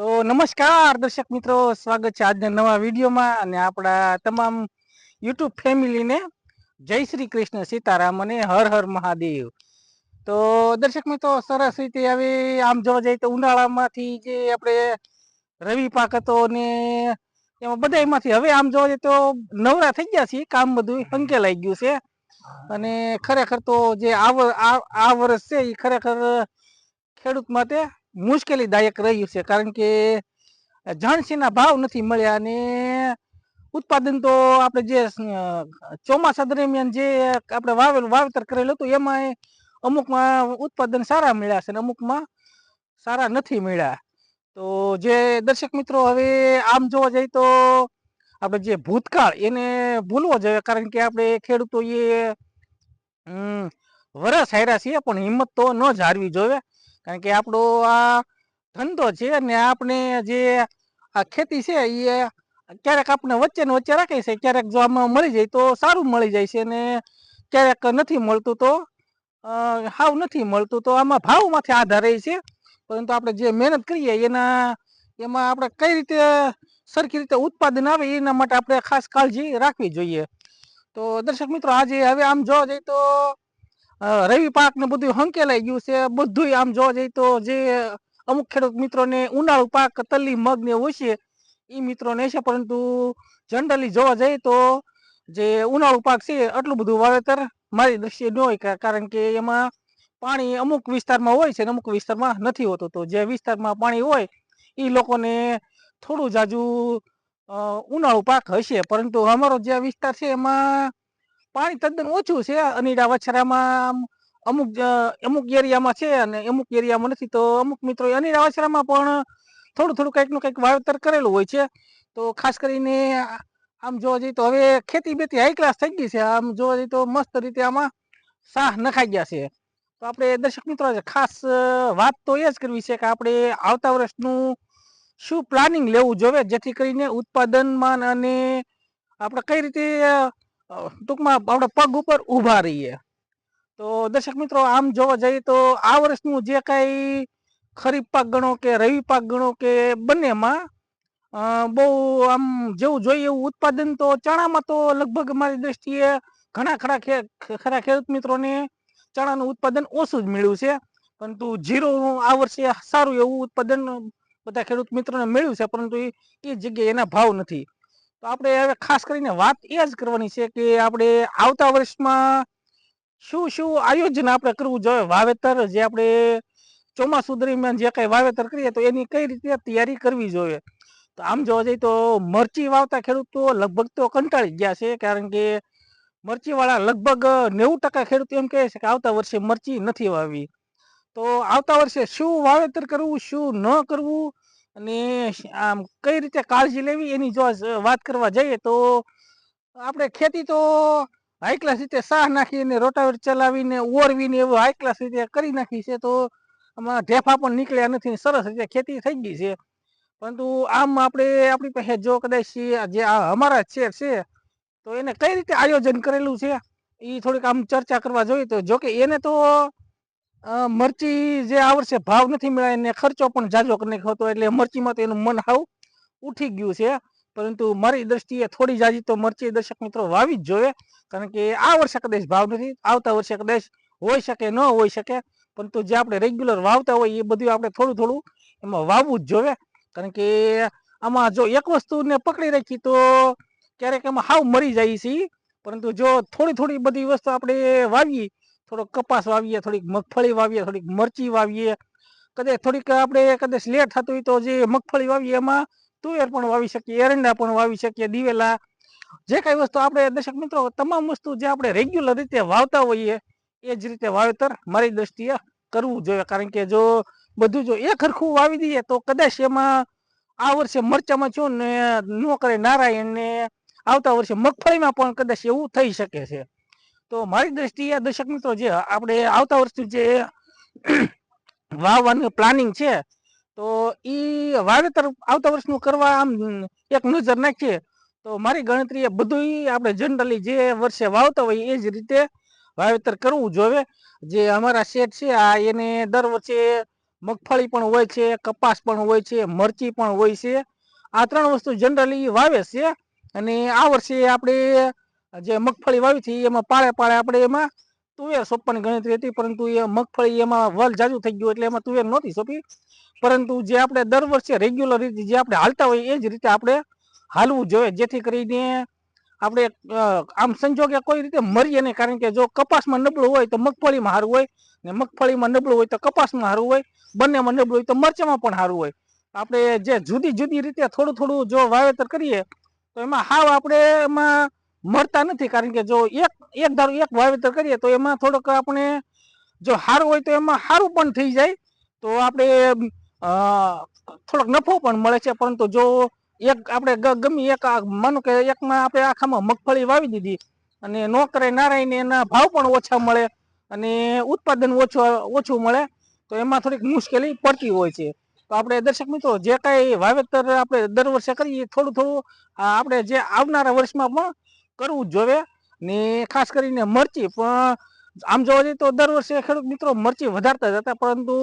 તો નમસ્કાર, દર્શક મિત્રો. સ્વાગત છે આજના નવા વિડીયોમાં અને આપણા તમામ યુટ્યુબ ફેમિલીને જય શ્રી કૃષ્ણ સીતારામ અને હર હર મહાદેવ. તો દર્શક મિત્રો, સરસ રીતે હવે આમ જોવા જઈએ તો ઉનાળામાંથી જે આપણે રવિ પાક હતો ને એમાં બધાયમાંથી હવે આમ જોવા જઈએ તો નવરા થઈ ગયા છીએ, કામ બધું સંકેલાઈ ગયું છે. અને ખરેખર તો જે આ વર્ષ છે એ ખરેખર ખેડૂત માટે મુશ્કેલીદાયક રહ્યું છે, કારણ કે જણસીના ભાવ નથી મળ્યા અને ઉત્પાદન તો આપણે જે ચોમાસા દરમિયાન જે આપણે વાવેલું, વાવેતર કરેલું હતું એમાં અમુકમાં ઉત્પાદન સારા મળ્યા છે અને અમુકમાં સારા નથી મળ્યા. તો જે દર્શક મિત્રો, હવે આમ જોવા જઈએ તો આપણે જે ભૂતકાળ એને ભૂલવો જોઈએ, કારણ કે આપણે ખેડૂતો એ વરસ હાર્યા છીએ, પણ હિંમત તો ન જ હારવી જોઈએ. કારણ કે આપણો આ ધંધો છે અને આપણે જે આ ખેતી છે એ ક્યારેક આપણે વચ્ચે ને વચ્ચે રાખે છે. ક્યારેક જો આમાં મળી જાય તો સારું મળી જાય છે અને ક્યારેક નથી મળતું તો હાવ નથી મળતું તો આમાં ભાવમાંથી આધાર રહે છે. પરંતુ આપણે જે મહેનત કરીએ એના, એમાં આપણે કઈ રીતે સરખી રીતે ઉત્પાદન આવે એના માટે આપણે ખાસ કાળજી રાખવી જોઈએ. તો દર્શક મિત્રો, આજે હવે આમ જોવા જઈએ તો રવિ પાક ને બધું હંકેલાઈ ગયું છે. બધું આમ જોવા જઈએ તો જે અમુક ખેડૂત મિત્રોને ઉનાળુ પાક તલ્લી મગ ને છે એ મિત્રોને છે. પરંતુ જનરલી જોવા જઈએ તો જે ઉનાળુ પાક છે, આટલું બધું વાવેતર મારી દ્રષ્ટિએ ન હોય. કારણ કે એમાં પાણી અમુક વિસ્તારમાં હોય છે અમુક વિસ્તારમાં નથી હોતું. તો જે વિસ્તારમાં પાણી હોય એ લોકોને થોડું જાજુ ઉનાળુ પાક હશે. પરંતુ અમારો જે વિસ્તાર છે, એમાં પાણી તદ્દન ઓછું છે. અનીડા વછરામાં અમુક અમુક એરિયામાં છે અને અમુક એરિયામાં નથી. તો અમુક મિત્રો અનીડા વછરામાં પણ થોડું થોડું કંઈકનું કંઈક વાવેતર કરેલું હોય છે. તો ખાસ કરીને આમ જોવા જઈએ તો હવે ખેતી બેતી હાઈ ક્લાસ થઈ ગઈ છે. આમ જોવા જઈએ તો મસ્ત રીતે આમાં સાહ નખાઈ ગયા છે. તો આપણે દર્શક મિત્રો ખાસ વાત તો એ જ કરવી છે કે આપણે આવતા વર્ષનું શું પ્લાનિંગ લેવું જોઈએ જેથી કરીને ઉત્પાદનમાં અને આપણે કઈ રીતે ટૂંકમાં આપણે પગ ઉપર ઊભા રહીએ. તો દર્શક મિત્રો, આમ જોવા જઈએ તો આ વર્ષનું જે કાંઈ ખરીફ પાક ગણો કે રવિ પાક ગણો કે બંનેમાં બહુ આમ જેવું જોઈએ એવું ઉત્પાદન તો ચણામાં તો લગભગ મારી દ્રષ્ટિએ ઘણા ખરા ખરા ખેડૂત મિત્રોને ચણાનું ઉત્પાદન ઓછું જ મળ્યું છે. પરંતુ જીરોનું આ વર્ષે સારું એવું ઉત્પાદન બધા ખેડૂત મિત્રોને મળ્યું છે, પરંતુ એ જગ્યાએ એના ભાવ નથી. તો આપણે હવે ખાસ કરીને વાત એ જ કરવાની છે કે આપણે આવતા વર્ષમાં શું શું આયોજન આપણે કરવું જોઈએ? વાવેતર જે આપણે ચોમાસું દરમિયાન જે કાંઈ વાવેતર કરીએ તો એની કઈ રીતે તૈયારી કરવી જોઈએ? તો આમ જોવા જઈએ તો મરચી વાવતા ખેડૂતો લગભગ તો કંટાળી ગયા છે કારણ કે મરચીવાળા લગભગ નેવું ટકા ખેડૂતો એમ કહે છે કે આવતા વર્ષે મરચી નથી વાવવી. તો આવતા વર્ષે શું વાવેતર કરવું, શું ન કરવું અને આમ કઈ રીતે કાળજી લેવી એની જો વાત કરવા જઈએ તો આપણે ખેતી તો હાઈ ક્લાસ રીતે સાહ નાખીને રોટાવેટ ચલાવીને ઓરવીને એવું હાઈ ક્લાસ રીતે કરી નાખી છે તો આમાં ઢેફા પણ નીકળ્યા નથી સરસ રીતે ખેતી થઈ ગઈ છે. પરંતુ આમ આપણે, આપણી પાસે જો કદાચ જે અમારા શેર છે તો એને કઈ રીતે આયોજન કરેલું છે? એ થોડીક આમ ચર્ચા કરવા જોઈએ તો જોકે એને તો મરચી જે આ વર્ષે ભાવ નથી મળ્યા, એને ખર્ચો પણ જાજો કરી હતો, એટલે મરચીમાં તો એનું મન હાવ ઉઠી ગયું છે. પરંતુ મારી દ્રષ્ટિએ થોડી જાજી તો મરચી દર્શક મિત્રો વાવી જ જોઈએ, કારણ કે આ વર્ષે કદાચ ભાવ નથી, આવતા વર્ષે કદાચ હોઈ શકે, ન હોઈ શકે, પરંતુ જે આપણે રેગ્યુલર વાવતા હોય એ બધું આપણે થોડું થોડું એમાં વાવવું જ જોઈએ. કારણ કે આમાં જો એક વસ્તુને પકડી રાખી તો ક્યારેક એમાં હાવ મરી જાય છે પરંતુ જો થોડી થોડી બધી વસ્તુ આપણે વાવીએ થોડોક કપાસ વાવીએ, થોડીક મગફળી વાવીએ, થોડીક મરચી વાવીએ. કદાચ થોડીક આપણે કદાચ લેટ થતું હોય તો જે મગફળી વાવીએ એમાં તુવેર પણ વાવી શકીએ, એરંડા પણ વાવી શકીએ, દિવેલા. જે કાંઈ વસ્તુ આપણે દર્શક મિત્રો તમામ વસ્તુ જે આપણે રેગ્યુલર રીતે વાવતા હોઈએ, એ જ રીતે વાવેતર મારી દ્રષ્ટિએ કરવું જોઈએ. કારણ કે જો બધું જો એક હરખું વાવી દઈએ તો કદાચ એમાં આ વર્ષે મરચામાં છું ને ન કરે નારાયણ ને આવતા વર્ષે મગફળીમાં પણ કદાચ એવું થઈ શકે છે. તો મારી દ્રષ્ટિએ દર્શક મિત્રો જે આપણે આવતા વર્ષનું જે વાવવાનું પ્લાનિંગ છે, તો ઈ વાવેતર આવતા વર્ષનું કરવા આમ એક નજર નાખીએ, તો મારી ગણતરીએ બધું આપણે જનરલી જે વર્ષે વાવતા હોય એ જ રીતે વાવેતર કરવું જોઈએ જે અમારા શેઠ છે, આ એને દર વર્ષે મગફળી પણ હોય છે, કપાસ પણ હોય છે, મરચી પણ હોય છે. આ ત્રણ વસ્તુ જનરલી વાવે છે અને આ વર્ષે આપણે જે મગફળી વાવી છે એમાં પાળે પાળે આપણે એમાં તુવેર સોંપવાની ગણતરી હતી, પરંતુ એ મગફળી એમાં વલ જાજુ થઈ ગયું એટલે એમાં તુવેર નહોતી સોંપી. પરંતુ જે આપણે દર વર્ષે રેગ્યુલર રીતે જે આપણે હાલતા હોય એ જ રીતે આપણે હાલવું જોઈએ. જેથી કરીને આપણે આમ સંજોગે કોઈ રીતે મરીએ નહીં. કારણ કે જો કપાસમાં નબળું હોય તો મગફળીમાં સારું હોય, ને મગફળીમાં નબળું હોય તો કપાસમાં સારું હોય, બંનેમાં નબળું હોય તો મરચામાં પણ સારું હોય. આપણે જે જુદી જુદી રીતે થોડું થોડું જો વાવેતર કરીએ, તો એમાં હાવ આપણે એમાં મળતા નથી, કારણ કે જો એક એક ધારું એક વાવેતર કરીએ તો એમાં થોડોક આપણે જો સારું હોય તો એમાં સારું પણ થઈ જાય, તો આપણે થોડોક નફો પણ મળે છે. પરંતુ જો એક આપણે ગમી એક માનો કે એકમાં આપણે આખામાં મગફળી વાવી દીધી અને નો કરે નારાયણ એના ભાવ પણ ઓછા મળે અને ઉત્પાદન ઓછું ઓછું મળે, તો એમાં થોડીક મુશ્કેલી પડતી હોય છે. તો આપણે દર્શક મિત્રો, જે કાંઈ વાવેતર આપણે દર વર્ષે કરીએ, થોડું થોડું આપણે જે આવનારા વર્ષમાં પણ કરવું જ જોઈએ ને ખાસ કરીને મરચી, પણ આમ જોવા જઈએ તો દર વર્ષે ખેડૂત મિત્રો મરચી વધારતા જ હતા, પરંતુ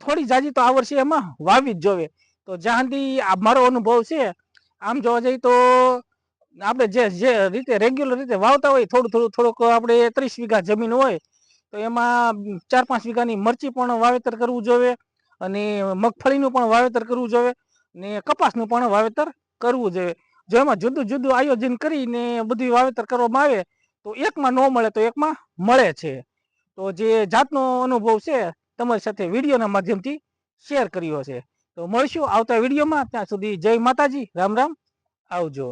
થોડી જાજી તો આ વર્ષે એમાં વાવી જ જોવે. તો જ્યાં આ મારો અનુભવ છે, આમ જોવા જઈએ તો આપણે જે જે રીતે રેગ્યુલર રીતે વાવતા હોય, થોડું થોડું, થોડુંક આપણે ત્રીસ વીઘા જમીન હોય, તો એમાં ચાર, પાંચ વીઘાની મરચી પણ વાવેતર કરવું જોઈએ અને મગફળીનું પણ વાવેતર કરવું જોઈએ ને કપાસનું પણ વાવેતર કરવું જોઈએ જો એમાં જુદું જુદું આયોજન કરીને બધું વાવેતર કરવામાં આવે, તો એકમાં ન મળે તો એકમાં મળે છે. તો જે જાતનો અનુભવ છે, તમારી સાથે વિડીયોના માધ્યમથી શેર કર્યો છે. તો મળશું આવતા વિડીયોમાં. ત્યાં સુધી જય માતાજી. રામ રામ. આવજો.